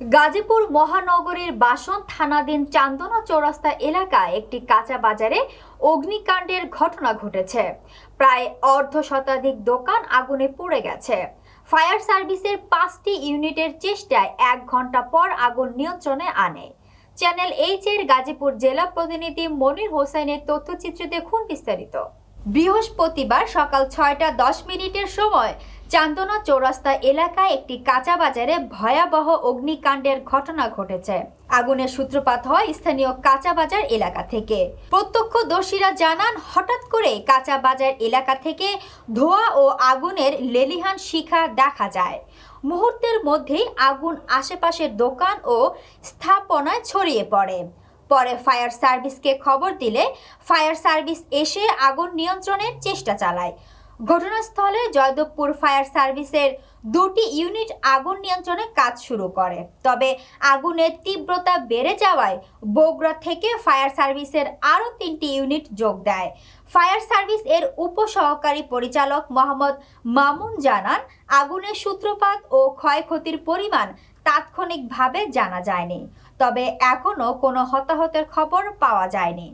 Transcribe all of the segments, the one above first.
গাজীপুর মহানগরীর বাসন থানাধীন চান্দনা চৌরাস্তা এলাকায় একটি কাঁচা বাজারে অগ্নিকাণ্ডের ঘটনা ঘটেছে। প্রায় অর্ধ শতাধিক দোকান আগুনে পুড়ে গেছে। ফায়ার সার্ভিসের পাঁচটি ইউনিটের চেষ্টায় এক ঘণ্টা পর আগুন নিয়ন্ত্রণে আনে। চ্যানেল এইচ এর গাজীপুর জেলা প্রতিনিধি মনির হোসেনের তথ্যচিত্র দেখুন বিস্তারিত। বৃহস্পতিবার সকাল ছয়টা দশ মিনিটের সময় চান্দনা চৌরাস্তা এলাকায় একটি কাঁচা বাজারে ভয়াবহ অগ্নিকাণ্ডের ঘটনা ঘটেছে। আগুনের সূত্রপাত হয় স্থানীয় কাঁচা বাজার এলাকা থেকে। প্রত্যক্ষদর্শীরা জানান, হঠাৎ করে কাঁচা বাজার এলাকা থেকে ধোঁয়া ও আগুনের লেলিহান শিখা দেখা যায়। মুহূর্তের মধ্যেই আগুন আশেপাশের দোকান ও স্থাপনায় ছড়িয়ে পড়ে। পরে ফায়ার সার্ভিসকে খবর দিলে ফায়ার সার্ভিস এসে আগুন নিয়ন্ত্রণের চেষ্টা চালায়। ঘটনাস্থলে জয়দেবপুর ফায়ার সার্ভিসের দুটি ইউনিট আগুন নিয়ন্ত্রণে কাজ শুরু করে। তবে আগুনের তীব্রতা বেড়ে যাওয়ায় বগুড়া থেকে ফায়ার সার্ভিসের আরও তিনটি ইউনিট যোগ দেয়। ফায়ার সার্ভিস এর উপসহকারী পরিচালক মোহাম্মদ মামুন জানান, আগুনের সূত্রপাত ও ক্ষয়ক্ষতির পরিমাণ তাৎক্ষণিকভাবে জানা যায়নি, তবে এখনও কোনো হতাহতের খবর পাওয়া যায়নি।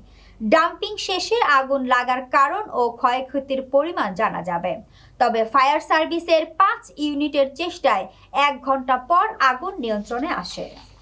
ডাম্পিং শেষে আগুন লাগার কারণ ও ক্ষয়ক্ষতির পরিমাণ জানা যাবে। তবে ফায়ার সার্ভিসের পাঁচ ইউনিটের চেষ্টায় এক ঘণ্টা পর আগুন নিয়ন্ত্রণে আসে।